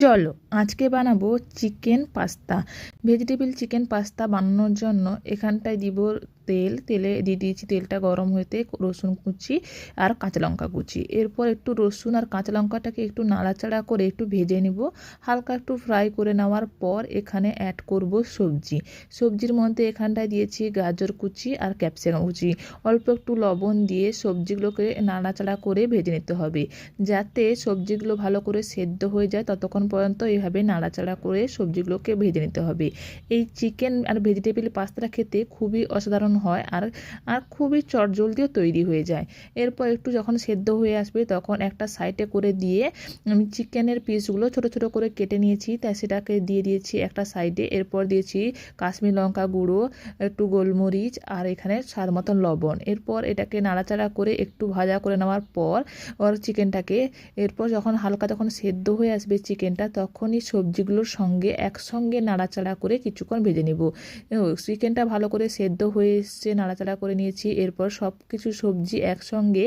চলো আজকে বানাবো chicken pasta. Vegetable chicken pasta বানানোর জন্য এখানটায় দিব তেল, তেলে দিয়ে দিয়েছি তেলটা গরম হতে রসুন কুচি আর কাঁচা লঙ্কা কুচি। এরপর একটু রসুন আর কাঁচা লঙ্কাটাকে একটু নাড়াচাড়া করে একটু ভেজে নিব। হালকা একটু ফ্রাই করে নেওয়ার পর এখানে অ্যাড করব সবজি। সবজির মধ্যে এখানটায় দিয়েছি গাজর কুচি আর ক্যাপসিকাম কুচি। অল্প একটু লবণ দিয়ে সবজিগুলোকে নাড়াচাড়া করে ভেজে নিতে হবে। যাতে সবজিগুলো ভালো করে সেদ্ধ হয়ে যায়, ততক্ষণ পর্যন্ত এইভাবে নাড়াচাড়া করে সবজিগুলোকে ভেজে নিতে হবে। এই চিকেন আর ভেজিটেবিল পাস্তাটা খেতে খুবই অসাধারণ হয় আর আর খুবই চটজলদিও তৈরি হয়ে যায়। এরপর একটু যখন সেদ্ধ হয়ে আসবে তখন একটা সাইডে করে দিয়ে আমি চিকেনের পিসগুলো ছোট ছোট করে কেটে নিয়েছি তাই সেটাকে দিয়ে দিয়েছি একটা সাইডে। এরপর দিয়েছি কাশ্মীর লঙ্কা গুঁড়ো, একটু গোলমরিচ আর এখানে স্বাদ মতন লবণ। এরপর এটাকে নাড়াচাড়া করে একটু ভাজা করে নেওয়ার পর ওর চিকেনটাকে, এরপর যখন হালকা যখন সেদ্ধ হয়ে আসবে চিকেনটা তখনই সবজিগুলোর সঙ্গে একসঙ্গে নাড়াচাড়া করে কিছুক্ষণ ভেজে নেব। চিকেনটা ভালো করে সেদ্ধ হয়ে এসছে নাড়াচাড়া করে নিয়েছি। এরপর সব কিছু সবজি একসঙ্গে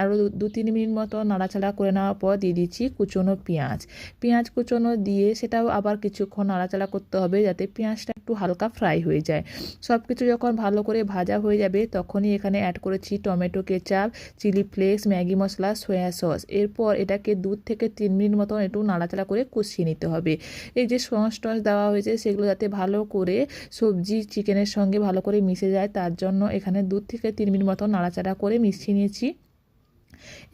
আরও দু তিন মিনিট মতো নাড়াচাড়া করে নেওয়ার পর দিয়ে দিচ্ছি কুচনো পেঁয়াজ। পেঁয়াজ কুচনো দিয়ে সেটাও আবার কিছুক্ষণ নাড়াচাড়া করতে হবে যাতে পেঁয়াজটা একটু হালকা ফ্রাই হয়ে যায়। সব কিছু যখন ভালো করে ভাজা হয়ে যাবে, তখনই এখানে অ্যাড করেছি tomato ketchup chilli flakes Maggi masala soya sauce এরপর এটাকে দুধ থেকে তিন মিনিট মতন একটু নাড়াচাড়া করে কষিয়ে নিতে হবে। এই যে সস টস দেওয়া হয়েছে, সেগুলো যাতে ভালো করে সবজি চিকেনের সঙ্গে ভালো করে মিশে যায়, তার জন্য এখানে দুধ থেকে তিন মিনিট মতো নাড়াচাড়া করে মিশিয়ে নিয়েছি।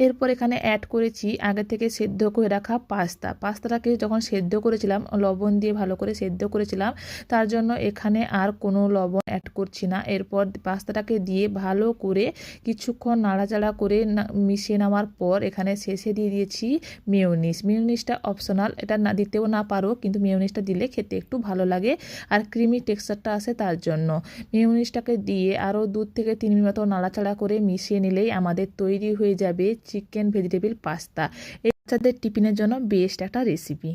এরপর এখানে অ্যাড করেছি আগে থেকে সেদ্ধ করে রাখা পাস্তা। পাস্তাটাকে যখন সেদ্ধ করেছিলাম, লবণ দিয়ে ভালো করে সেদ্ধ করেছিলাম, তার জন্য এখানে আর কোনো লবণ অ্যাড করছি না। এরপর পাস্তাটাকে দিয়ে ভালো করে কিছুক্ষণ নাড়াচাড়া করে মিশিয়ে নেওয়ার পর এখানে শেষে দিয়ে দিয়েছি মেয়নিস মেয়নিসটা অপশনাল এটা না দিতেও না পারো, কিন্তু মেয়নিসটা দিলে খেতে একটু ভালো লাগে আর ক্রিমি টেক্সচারটা আসে তার জন্য। মেয়নিসটাকে দিয়ে আরও দুধ থেকে তিন মিনিট মতো নাড়াচাড়া করে মিশিয়ে নিলেই আমাদের তৈরি হয়ে যাবে চিকেন ভেজিটেবিল পাস্তা। এই বাচ্চাদের টিফিনের জন্য বেস্ট একটা রেসিপি